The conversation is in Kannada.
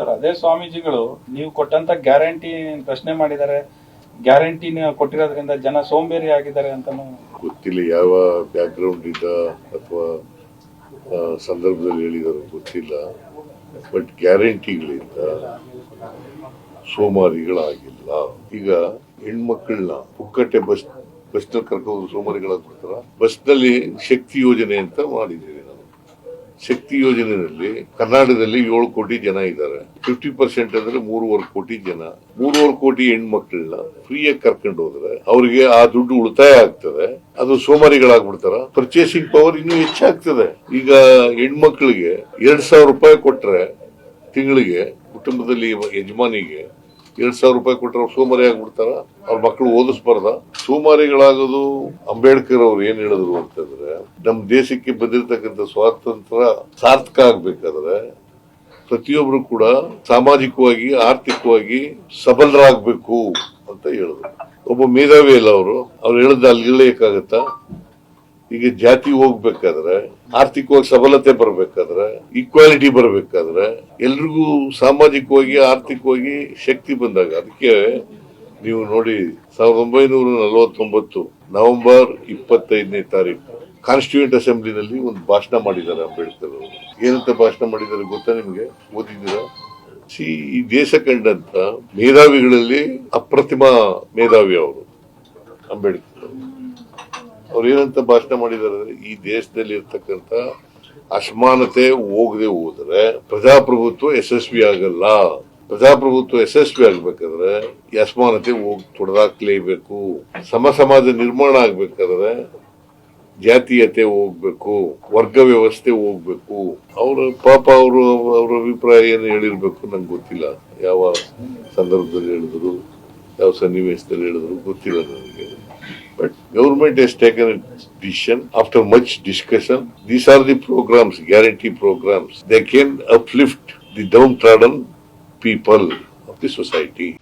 ಸರ್, ಅದೇ ಸ್ವಾಮೀಜಿಗಳು, ನೀವು ಕೊಟ್ಟಂತ ಗ್ಯಾರಂಟಿ ಪ್ರಶ್ನೆ ಮಾಡಿದ್ದಾರೆ? ಗ್ಯಾರಂಟಿ ಕೊಟ್ಟಿರೋದ್ರಿಂದ ಜನ ಸೋಂಬೇರಿ ಆಗಿದ್ದಾರೆ ಅಂತ ಗೊತ್ತಿಲ್ಲ, ಯಾವ ಬ್ಯಾಕ್ಗ್ರೌಂಡ್ ಇಂದ ಅಥವಾ ಸಂದರ್ಭದಲ್ಲಿ ಹೇಳಿದರು ಗೊತ್ತಿಲ್ಲ. ಬಟ್ ಗ್ಯಾರಂಟಿಗಳಿಂದ ಸೋಮಾರಿಗಳಾಗಿಲ್ಲ. ಈಗ ಹೆಣ್ಮಕ್ಳನ್ನ ಪುಕ್ಕಟ್ಟೆ ಬಸ್ ಬಸ್ನಲ್ಲಿ ಕರ್ಕೊಂಡು ಸೋಮಾರಿಗಳಾಗ್ಬಿಡ್ತಾರ? ಬಸ್ನಲ್ಲಿ ಶಕ್ತಿ ಯೋಜನೆ ಅಂತ ಮಾಡಿದ್ದೀವಿ. ಶಕ್ತಿ ಯೋಜನೆಯಲ್ಲಿ ಕರ್ನಾಟಕದಲ್ಲಿ ಏಳು ಕೋಟಿ ಜನ ಇದ್ದಾರೆ. ಫಿಫ್ಟಿ ಪರ್ಸೆಂಟ್ ಅಂದ್ರೆ ಮೂರುವರೆ ಕೋಟಿ ಜನ. ಮೂರುವರೆ ಕೋಟಿ ಹೆಣ್ಮಕ್ಳನ್ನ ಫ್ರೀಯಾಗಿ ಕರ್ಕೊಂಡು ಹೋದ್ರೆ ಅವರಿಗೆ ಆ ದುಡ್ಡು ಉಳಿತಾಯ ಆಗ್ತದೆ. ಅದು ಸೋಮಾರಿಗಳಾಗ್ಬಿಡ್ತಾರ. ಪರ್ಚೇಸಿಂಗ್ ಪವರ್ ಇನ್ನೂ ಹೆಚ್ಚಾಗ್ತದೆ. ಈಗ ಹೆಣ್ಮಕ್ಳಿಗೆ ಎರಡ್ ಸಾವಿರ ರೂಪಾಯಿ ಕೊಟ್ರೆ ತಿಂಗಳಿಗೆ, ಕುಟುಂಬದಲ್ಲಿ ಯಜಮಾನಿಗೆ ಎರಡ್ ಸಾವಿರ ರೂಪಾಯಿ ಕೊಟ್ಟರೆ ಅವ್ರು ಸೋಮಾರಿ ಆಗ್ಬಿಡ್ತಾರ, ಅವ್ರ ಮಕ್ಕಳು ಓದಿಸ್ಬಾರ್ದ. ಸೋಮಾರಿಗಳಾಗೋದು ಅಂಬೇಡ್ಕರ್ ಅವ್ರು ಏನ್ ಹೇಳಿದ್ರು ಅಂತಂದ್ರೆ ನಮ್ಮ ದೇಶಕ್ಕೆ ಬಂದಿರತಕ್ಕಂಥ ಸ್ವಾತಂತ್ರ್ಯ ಸಾರ್ಥಕ ಆಗ್ಬೇಕಾದ್ರೆ ಪ್ರತಿಯೊಬ್ರು ಕೂಡ ಸಾಮಾಜಿಕವಾಗಿ, ಆರ್ಥಿಕವಾಗಿ ಸಬಲರಾಗಬೇಕು ಅಂತ ಹೇಳಿದ್ರು. ಒಬ್ಬ ಮೇಧಾವಿ ಅಲ್ಲ ಅವರು, ಅವ್ರು ಹೇಳಿದ ಅಲ್ಲಿರ್ಲೇಕಾಗತ್ತಾ ಈಗ ಜಾತಿ ಹೋಗ್ಬೇಕಾದ್ರೆ, ಆರ್ಥಿಕವಾಗಿ ಸಬಲತೆ ಬರ್ಬೇಕಾದ್ರೆ ಈಕ್ವಾಲಿಟಿ ಬರ್ಬೇಕಾದ್ರೆ, ಎಲ್ರಿಗೂ ಸಾಮಾಜಿಕವಾಗಿ, ಆರ್ಥಿಕವಾಗಿ ಶಕ್ತಿ ಬಂದಾಗ, ಅದಕ್ಕೆ ನೀವು ನೋಡಿ, ಸಾವಿರದ ಒಂಬೈನೂರ ನಲವತ್ತೊಂಬತ್ತು ನವೆಂಬರ್ ಇಪ್ಪತ್ತೈದನೇ ತಾರೀಕು ಕಾನ್ಸ್ಟಿಟ್ಯೂಂಟ್ ಅಸೆಂಬ್ಲಿನಲ್ಲಿ ಒಂದು ಭಾಷಣ ಮಾಡಿದ್ದಾರೆ ಅಂಬೇಡ್ಕರ್ ಅವರು. ಏನಂತ ಭಾಷಣ ಮಾಡಿದ್ದಾರೆ ಗೊತ್ತಾ ನಿಮಗೆ? ಓದಿದ್ದೀರಾ? ಸಿ, ಈ ದೇಶ ಕಂಡಂತ ಮೇಧಾವಿಗಳಲ್ಲಿ ಅಪ್ರತಿಮ ಮೇಧಾವಿ ಅವರು ಅಂಬೇಡ್ಕರ್ ಅವ್ರು ಏನಂತ ಭಾಷಣ ಮಾಡಿದ್ದಾರೆ ಅಂದ್ರೆ, ಈ ದೇಶದಲ್ಲಿ ಇರ್ತಕ್ಕಂಥ ಅಸಮಾನತೆ ಹೋಗದೆ ಹೋದ್ರೆ ಪ್ರಜಾಪ್ರಭುತ್ವ ಯಶಸ್ವಿ ಆಗಲ್ಲ. ಪ್ರಜಾಪ್ರಭುತ್ವ ಯಶಸ್ವಿ ಆಗ್ಬೇಕಾದ್ರೆ ಈ ಅಸಮಾನತೆ ಹೋಗಿ ತೊಡೆದಾಕ್ಲೇಬೇಕು. ಸಮ ಸಮಾಜ ನಿರ್ಮಾಣ ಆಗ್ಬೇಕಾದ್ರೆ ಜಾತೀಯತೆ ಹೋಗ್ಬೇಕು ವರ್ಗ ವ್ಯವಸ್ಥೆ ಹೋಗ್ಬೇಕು. ಅವ್ರ ಪಾಪ ಅವರು ಅವ್ರ ಅಭಿಪ್ರಾಯ ಏನು ಹೇಳಿರ್ಬೇಕು ನಂಗೆ ಗೊತ್ತಿಲ್ಲ. ಯಾವ ಸಂದರ್ಭದಲ್ಲಿ ಹೇಳಿದ್ರು ಯಾವ ಸನ್ನಿವೇಶದಲ್ಲಿ ಹೇಳಿದ್ರು ಗೊತ್ತಿಲ್ಲ ನನಗೆ. But government has taken a decision after much discussion. These are the programs, guarantee programs. They can uplift the downtrodden people of the society.